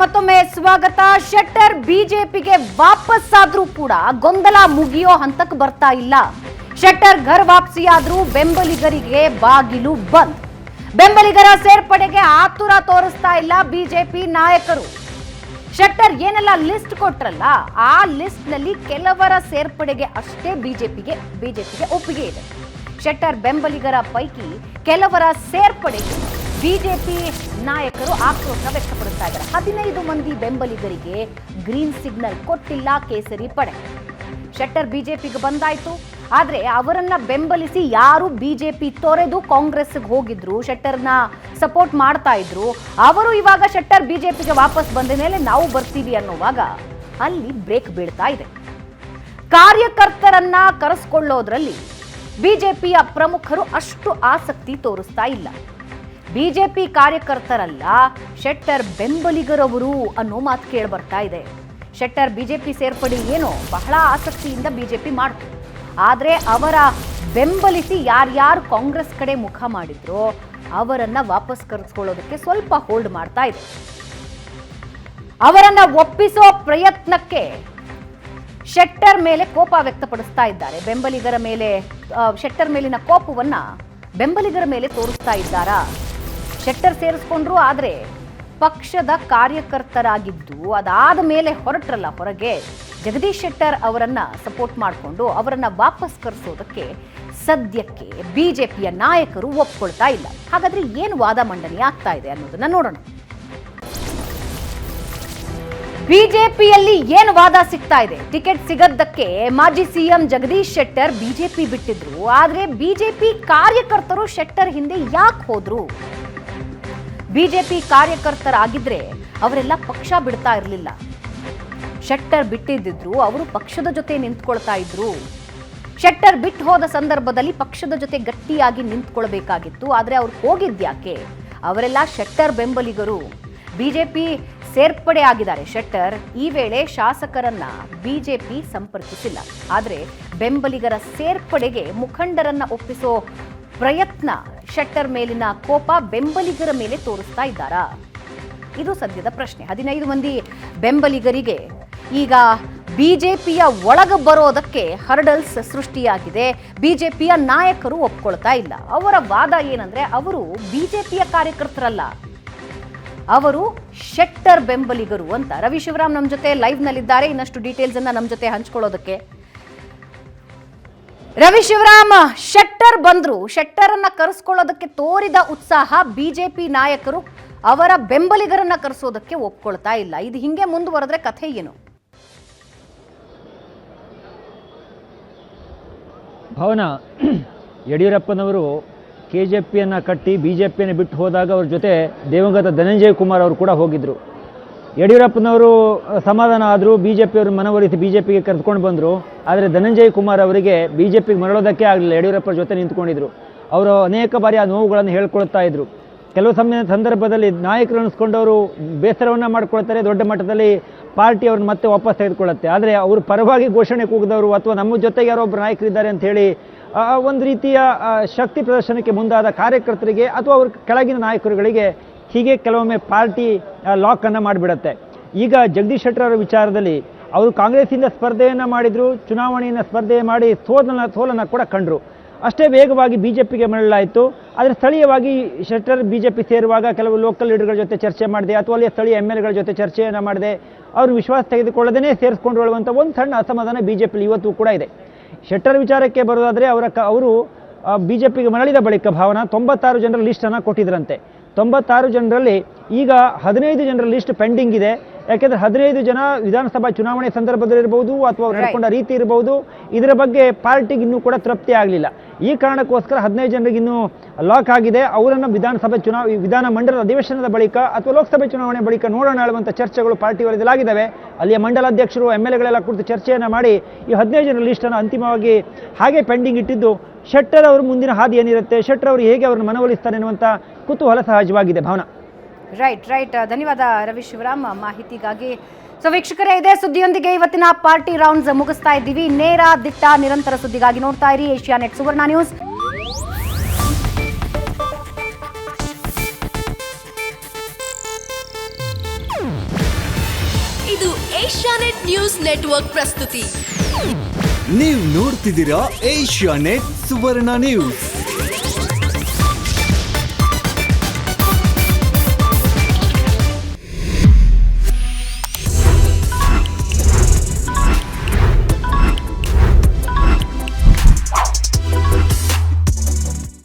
ಮತ್ತೊಮ್ಮೆ ಸ್ವಾಗತ. ಶೆಟ್ಟರ್ ಬಿಜೆಪಿಗೆ ವಾಪಸ್ ಆದ್ರೂ ಕೂಡ ಗೊಂದಲ ಮುಗಿಯೋ ಹಂತಕ್ಕೆ ಬರ್ತಾ ಇಲ್ಲ. ಶೆಟ್ಟರ್ ಘರ್ ವಾಪಸಿಯಾದ್ರೂ ಬೆಂಬಲಿಗರಿಗೆ ಬಾಗಿಲು ಬಂದ್. ಬೆಂಬಲಿಗರ ಸೇರ್ಪಡೆಗೆ ಆತುರ ತೋರಿಸ್ತಾ ಇಲ್ಲ ಬಿಜೆಪಿ ನಾಯಕರು. ಶೆಟ್ಟರ್ ಏನೆಲ್ಲ ಲಿಸ್ಟ್ ಕೊಟ್ರಲ್ಲ, ಆ ಲಿಸ್ಟ್ನಲ್ಲಿ ಕೆಲವರ ಸೇರ್ಪಡೆಗೆ ಅಷ್ಟೇ ಬಿಜೆಪಿಗೆ ಬಿಜೆಪಿಗೆ ಒಪ್ಪಿಗೆ ಇದೆ. ಶೆಟ್ಟರ್ ಬೆಂಬಲಿಗರ ಪೈಕಿ ಕೆಲವರ ಸೇರ್ಪಡೆಗೆ ಬಿಜೆಪಿ ನಾಯಕರು ಆಕ್ರೋಶ ವ್ಯಕ್ತಪಡಿಸ್ತಾ ಇದ್ದಾರೆ. ಹದಿನೈದು ಮಂದಿ ಬೆಂಬಲಿಗರಿಗೆ ಗ್ರೀನ್ ಸಿಗ್ನಲ್ ಕೊಟ್ಟಿಲ್ಲ ಕೇಸರಿ ಪಡೆ. ಶೆಟ್ಟರ್ ಬಿಜೆಪಿಗೆ ಬಂದಾಯ್ತು. ಆದರೆ ಅವರನ್ನ ಬೆಂಬಲಿಸಿ ಯಾರು ಬಿಜೆಪಿ ತೊರೆದು ಕಾಂಗ್ರೆಸ್ಗೆ ಹೋಗಿದ್ರು, ಶೆಟ್ಟರ್ನ ಸಪೋರ್ಟ್ ಮಾಡ್ತಾ ಇದ್ರು, ಅವರು ಇವಾಗ ಶೆಟ್ಟರ್ ಬಿಜೆಪಿಗೆ ವಾಪಸ್ ಬಂದ ಮೇಲೆ ನಾವು ಬರ್ತೀವಿ ಅನ್ನುವಾಗ ಅಲ್ಲಿ ಬ್ರೇಕ್ ಬೀಳ್ತಾ ಇದೆ. ಕಾರ್ಯಕರ್ತರನ್ನ ಕರೆಸ್ಕೊಳ್ಳೋದ್ರಲ್ಲಿ ಬಿಜೆಪಿಯ ಪ್ರಮುಖರು ಅಷ್ಟು ಆಸಕ್ತಿ ತೋರಿಸ್ತಾ ಇಲ್ಲ. ಬಿಜೆಪಿ ಕಾರ್ಯಕರ್ತರಲ್ಲ, ಶೆಟ್ಟರ್ ಬೆಂಬಲಿಗರವರು ಅನ್ನೋ ಮಾತು ಕೇಳಿ ಬರ್ತಾ ಇದೆ. ಶೆಟ್ಟರ್ ಬಿಜೆಪಿ ಸೇರ್ಪಡೆ ಏನೋ ಬಹಳ ಆಸಕ್ತಿಯಿಂದ ಬಿಜೆಪಿ ಮಾಡ್ತು. ಆದರೆ ಅವರ ಬೆಂಬಲಿಸಿ ಯಾರ್ಯಾರು ಕಾಂಗ್ರೆಸ್ ಕಡೆ ಮುಖ ಮಾಡಿದ್ರೋ ಅವರನ್ನ ವಾಪಸ್ ಕರೆಸ್ಕೊಳ್ಳೋದಕ್ಕೆ ಸ್ವಲ್ಪ ಹೋಲ್ಡ್ ಮಾಡ್ತಾ ಇದೆ. ಅವರನ್ನ ಒಪ್ಪಿಸೋ ಪ್ರಯತ್ನಕ್ಕೆ ಶೆಟ್ಟರ್ ಮೇಲೆ ಕೋಪ ವ್ಯಕ್ತಪಡಿಸ್ತಾ ಇದ್ದಾರೆ. ಬೆಂಬಲಿಗರ ಮೇಲೆ ಶೆಟ್ಟರ್ ಮೇಲಿನ ಕೋಪವನ್ನ ಬೆಂಬಲಿಗರ ಮೇಲೆ ತೋರಿಸ್ತಾ ಇದ್ದಾರಾ? ಶೆಟ್ಟರ್ ಸೇರಿಸ್ಕೊಂಡ್ರು, ಆದರೆ ಪಕ್ಷದ ಕಾರ್ಯಕರ್ತರಾಗಿದ್ದು ಅದಾದ ಮೇಲೆ ಹೊರಟ್ರಲ್ಲ ಹೊರಗೆ. ಜಗದೀಶ್ ಶೆಟ್ಟರ್ ಅವರನ್ನ ಸಪೋರ್ಟ್ ಮಾಡಿಕೊಂಡು ಅವರನ್ನ ವಾಪಸ್ ಕರೆಸೋದಕ್ಕೆ ಸದ್ಯಕ್ಕೆ ಬಿಜೆಪಿಯ ನಾಯಕರು ಒಪ್ಕೊಳ್ತಾ ಇಲ್ಲ. ಹಾಗಾದ್ರೆ ಏನು ವಾದ ಮಂಡನೆ ಆಗ್ತಾ ಇದೆ ಅನ್ನೋದನ್ನ ನೋಡೋಣ. ಬಿಜೆಪಿಯಲ್ಲಿ ಏನು ವಾದ ಸಿಗ್ತಾ ಇದೆ? ಟಿಕೆಟ್ ಸಿಗದ್ದಕ್ಕೆ ಮಾಜಿ ಸಿಎಂ ಜಗದೀಶ್ ಶೆಟ್ಟರ್ ಬಿಜೆಪಿ ಬಿಟ್ಟಿದ್ರು, ಆದ್ರೆ ಬಿಜೆಪಿ ಕಾರ್ಯಕರ್ತರು ಶೆಟ್ಟರ್ ಹಿಂದೆ ಯಾಕೆ ಹೋದ್ರು? ಬಿಜೆಪಿ ಕಾರ್ಯಕರ್ತರಾಗಿದ್ರೆ ಅವರೆಲ್ಲ ಪಕ್ಷ ಬಿಡ್ತಾ ಇರಲಿಲ್ಲ. ಶೆಟ್ಟರ್ ಬಿಟ್ಟಿದ್ದಿದ್ರು, ಅವರು ಪಕ್ಷದ ಜೊತೆ ನಿಂತ್ಕೊಳ್ತಾ ಇದ್ರು. ಶೆಟ್ಟರ್ ಬಿಟ್ಟು ಹೋದ ಸಂದರ್ಭದಲ್ಲಿ ಪಕ್ಷದ ಜೊತೆ ಗಟ್ಟಿಯಾಗಿ ನಿಂತ್ಕೊಳ್ಬೇಕಾಗಿತ್ತು, ಆದರೆ ಅವ್ರು ಹೋಗಿದ್ಯಾಕೆ ಅವರೆಲ್ಲ ಶೆಟ್ಟರ್ ಬೆಂಬಲಿಗರು. ಬಿಜೆಪಿ ಸೇರ್ಪಡೆ ಆಗಿದ್ದಾರೆ ಶೆಟ್ಟರ್, ಈ ವೇಳೆ ಶಾಸಕರನ್ನ ಬಿಜೆಪಿ ಸಂಪರ್ಕಿಸಿಲ್ಲ. ಆದರೆ ಬೆಂಬಲಿಗರ ಸೇರ್ಪಡೆಗೆ ಮುಖಂಡರನ್ನ ಒಪ್ಪಿಸೋ ಪ್ರಯತ್ನ ಶೆಟ್ಟರ್ ಮೇಲಿನ ಕೋಪ ಬೆಂಬಲಿಗರ ಮೇಲೆ ತೋರಿಸ್ತಾ ಇದ್ದಾರಾ? ಇದು ಸದ್ಯದ ಪ್ರಶ್ನೆ. ಹದಿನೈದು ಮಂದಿ ಬೆಂಬಲಿಗರಿಗೆ ಈಗ ಬಿಜೆಪಿಯ ಒಳಗೆ ಬರೋದಕ್ಕೆ ಹರ್ಡಲ್ಸ್ ಸೃಷ್ಟಿಯಾಗಿದೆ. ಬಿಜೆಪಿಯ ನಾಯಕರು ಒಪ್ಕೊಳ್ತಾ ಇಲ್ಲ. ಅವರ ವಾದ ಏನಂದ್ರೆ ಅವರು ಬಿಜೆಪಿಯ ಕಾರ್ಯಕರ್ತರಲ್ಲ. ಅವರು ಶೆಟ್ಟರ್ ಬೆಂಬಲಿಗರು ಅಂತ. ರವಿ ಶಿವರಾಮ್ ನಮ್ಮ ಜೊತೆ ಲೈವ್ ನಲ್ಲಿದ್ದಾರೆ. ಇನ್ನಷ್ಟು ಡೀಟೇಲ್ಸ್ ಅನ್ನ ನಮ್ಮ ಜೊತೆ ಹಂಚ್ಕೊಳ್ಳೋದಕ್ಕೆ. ರವಿ ಶಿವರಾಮ್, ಶೆಟ್ಟರ್ ಬಂದ್ರು. ಶೆಟ್ಟರ್ ಕರೆಸ್ಕೊಳ್ಳೋದಕ್ಕೆ ತೋರಿದ ಉತ್ಸಾಹ ಬಿಜೆಪಿ ನಾಯಕರು ಅವರ ಬೆಂಬಲಿಗರನ್ನ ಕರೆಸೋದಕ್ಕೆ ಒಪ್ಕೊಳ್ತಾ ಇಲ್ಲ. ಇದು ಹಿಂಗೆ ಮುಂದುವರೆದ್ರೆ ಕಥೆ ಏನು? ಭವನ, ಯಡಿಯೂರಪ್ಪನವರು ಕೆ ಜೆ ಪಿಯನ್ನು ಕಟ್ಟಿ ಬಿ ಜೆ ಪಿಯನ್ನು ಬಿಟ್ಟು ಹೋದಾಗ ಅವ್ರ ಜೊತೆ ದೇವಂಗತ ಧನಂಜಯ ಕುಮಾರ್ ಅವರು ಕೂಡ ಹೋಗಿದ್ದರು ಯಡಿಯೂರಪ್ಪನವರು ಸಮಾಧಾನ ಆದರೂ ಬಿ ಜೆ ಪಿಯವರು ಮನವೊಲಿಸಿ ಬಿ ಜೆ ಪಿಗೆ ಕರೆದುಕೊಂಡು ಬಂದರು. ಆದರೆ ಧನಂಜಯ ಕುಮಾರ್ ಅವರಿಗೆ ಬಿ ಜೆ ಪಿಗೆ ಮರಳೋದಕ್ಕೆ ಆಗಲಿಲ್ಲ. ಯಡಿಯೂರಪ್ಪರ ಜೊತೆ ನಿಂತ್ಕೊಂಡಿದ್ರು. ಅವರು ಅನೇಕ ಬಾರಿ ಆ ನೋವುಗಳನ್ನು ಹೇಳ್ಕೊಳ್ತಾ ಇದ್ರು. ಕೆಲವು ಸಮಯ ಸಂದರ್ಭದಲ್ಲಿ ನಾಯಕರು ಅನಿಸ್ಕೊಂಡವರು ಬೇಸರವನ್ನು ಮಾಡ್ಕೊಳ್ತಾರೆ. ದೊಡ್ಡ ಮಟ್ಟದಲ್ಲಿ ಪಾರ್ಟಿ ಅವ್ರನ್ನ ಮತ್ತೆ ವಾಪಸ್ ತೆಗೆದುಕೊಳ್ಳುತ್ತೆ. ಆದರೆ ಅವರು ಪರವಾಗಿ ಘೋಷಣೆ ಕೂಗಿದವರು ಅಥವಾ ನಮ್ಮ ಜೊತೆಗೆ ಯಾರೋ ಒಬ್ಬರು ನಾಯಕರಿದ್ದಾರೆ ಅಂತ ಹೇಳಿ ಆ, ಒಂದು ರೀತಿಯ ಶಕ್ತಿ ಪ್ರದರ್ಶನಕ್ಕೆ ಮುಂದಾದ ಕಾರ್ಯಕರ್ತರಿಗೆ ಅಥವಾ ಅವ್ರ ಕೆಳಗಿನ ನಾಯಕರುಗಳಿಗೆ ಹೀಗೆ ಕೆಲವೊಮ್ಮೆ ಪಾರ್ಟಿ ಲಾಕನ್ನು ಮಾಡಿಬಿಡತ್ತೆ. ಈಗ ಜಗದೀಶ್ ಶೆಟ್ಟರ್ ಅವರ ವಿಚಾರದಲ್ಲಿ ಅವರು ಕಾಂಗ್ರೆಸ್ಸಿಂದ ಸ್ಪರ್ಧೆಯನ್ನು ಮಾಡಿದರು, ಚುನಾವಣೆಯನ್ನು ಸ್ಪರ್ಧೆ ಮಾಡಿ ಸೋಲನ ಸೋಲನ್ನು ಕೂಡ ಕಂಡರು. ಅಷ್ಟೇ ವೇಗವಾಗಿ ಬಿ ಜೆ ಪಿಗೆ ಮರಳಲಾಯಿತು. ಆದರೆ ಸ್ಥಳೀಯವಾಗಿ ಶೆಟ್ಟರ್ ಬಿ ಜೆ ಪಿ ಸೇರುವಾಗ ಕೆಲವು ಲೋಕಲ್ ಲೀಡರ್ಗಳ ಜೊತೆ ಚರ್ಚೆ ಮಾಡಿದೆ, ಅಥವಾ ಅಲ್ಲಿ ಸ್ಥಳೀಯ ಎಂ ಎಲ್ ಎಗಳ ಜೊತೆ ಚರ್ಚೆಯನ್ನು ಮಾಡಿದೆ, ಅವರು ವಿಶ್ವಾಸ ತೆಗೆದುಕೊಳ್ಳದೇ ಸೇರಿಸ್ಕೊಂಡು ಒಂದು ಸಣ್ಣ ಅಸಮಾಧಾನ ಬಿ ಜೆ ಪಿಲಿ ಇವತ್ತು ಕೂಡ ಇದೆ. ಶೆಟ್ಟರ್ ವಿಚಾರಕ್ಕೆ ಬರೋದಾದರೆ ಅವರ ಕ, ಅವರು ಬಿ ಜೆ ಪಿಗೆ ಮರಳಿದ ಬಳಿಕ ಭಾವನಾ ತೊಂಬತ್ತಾರು ಜನರ ಲಿಸ್ಟನ್ನು ಕೊಟ್ಟಿದ್ರಂತೆ. ತೊಂಬತ್ತಾರು ಜನರಲ್ಲಿ ಈಗ ಹದಿನೈದು ಜನರ ಲಿಸ್ಟ್ ಪೆಂಡಿಂಗ್ ಇದೆ. ಯಾಕೆಂದರೆ ಹದಿನೈದು ಜನ ವಿಧಾನಸಭಾ ಚುನಾವಣೆ ಸಂದರ್ಭದಲ್ಲಿ ಇರಬಹುದು ಅಥವಾ ಅವ್ರು ನಡ್ಕೊಂಡ ರೀತಿ ಇರಬಹುದು ಇದರ ಬಗ್ಗೆ ಪಾರ್ಟಿಗೆ ಇನ್ನೂ ಕೂಡ ತೃಪ್ತಿ ಆಗಲಿಲ್ಲ. ಈ ಕಾರಣಕ್ಕೋಸ್ಕರ ಹದಿನೈದು ಜನರಿಗೆ ಇನ್ನೂ ಲಾಕ್ ಆಗಿದೆ. ಅವರನ್ನು ವಿಧಾನಸಭೆ ಚುನಾವ ವಿಧಾನ ಮಂಡಲದ ಅಧಿವೇಶನದ ಬಳಿಕ ಅಥವಾ ಲೋಕಸಭೆ ಚುನಾವಣೆ ಬಳಿಕ ನೋಡೋಣ ಹೇಳುವಂಥ ಚರ್ಚೆಗಳು ಪಾರ್ಟಿ ವರದಿಲಾಗಿದ್ದಾವೆ ಅಲ್ಲಿಯ ಮಂಡಲಾಧ್ಯಕ್ಷರು ಎಂ ಎಲ್ ಎಗಳೆಲ್ಲ ಕುರಿತು ಚರ್ಚೆಯನ್ನು ಮಾಡಿ ಈ ಹದಿನೈದು ಜನರ ಲಿಸ್ಟನ್ನು ಅಂತಿಮವಾಗಿ ಹಾಗೆ ಪೆಂಡಿಂಗ್ ಇಟ್ಟಿದ್ದು ಶೆಟ್ಟರ್ ಅವರು ಮುಂದಿನ ಹಾದಿ ಏನಿರುತ್ತೆ ಶೆಟ್ಟರ್ ಅವರು ಹೇಗೆ ಅವ್ರನ್ನ ಮನವೊಲಿಸ್ತಾರೆ ಎನ್ನುವಂಥ ಕುತೂಹಲ ಸಹಜವಾಗಿದೆ ಭಾವನಾ. ರೈಟ್ ರೈಟ್ ಧನ್ಯವಾದ ರವಿ ಶಿವರಾಮ್ ಮಾಹಿತಿಗಾಗಿ. ಸೊ ವೀಕ್ಷಕರೇ ಇದೇ ಸುದ್ದಿಯೊಂದಿಗೆ ಇವತ್ತಿನ ಪಾರ್ಟಿ ರೌಂಡ್ಸ್ ಮುಗಿಸ್ತಾ ಇದ್ದೀವಿ. ನೇರ ದಿಟ್ಟ ನಿರಂತರ ಸುದ್ದಿಗಾಗಿ ನೋಡ್ತಾ ಇರಿ ಏಷ್ಯಾ ನೆಟ್ ಸುವರ್ಣ ನ್ಯೂಸ್. ಇದು ಏಷ್ಯಾನೆಟ್ ನ್ಯೂಸ್ ನೆಟ್ವರ್ಕ್ ಪ್ರಸ್ತುತಿ. ನೀವು ನೋಡ್ತಿದ್ದೀರಾ ಏಷ್ಯಾ ನೆಟ್ ಸುವರ್ಣ ನ್ಯೂಸ್.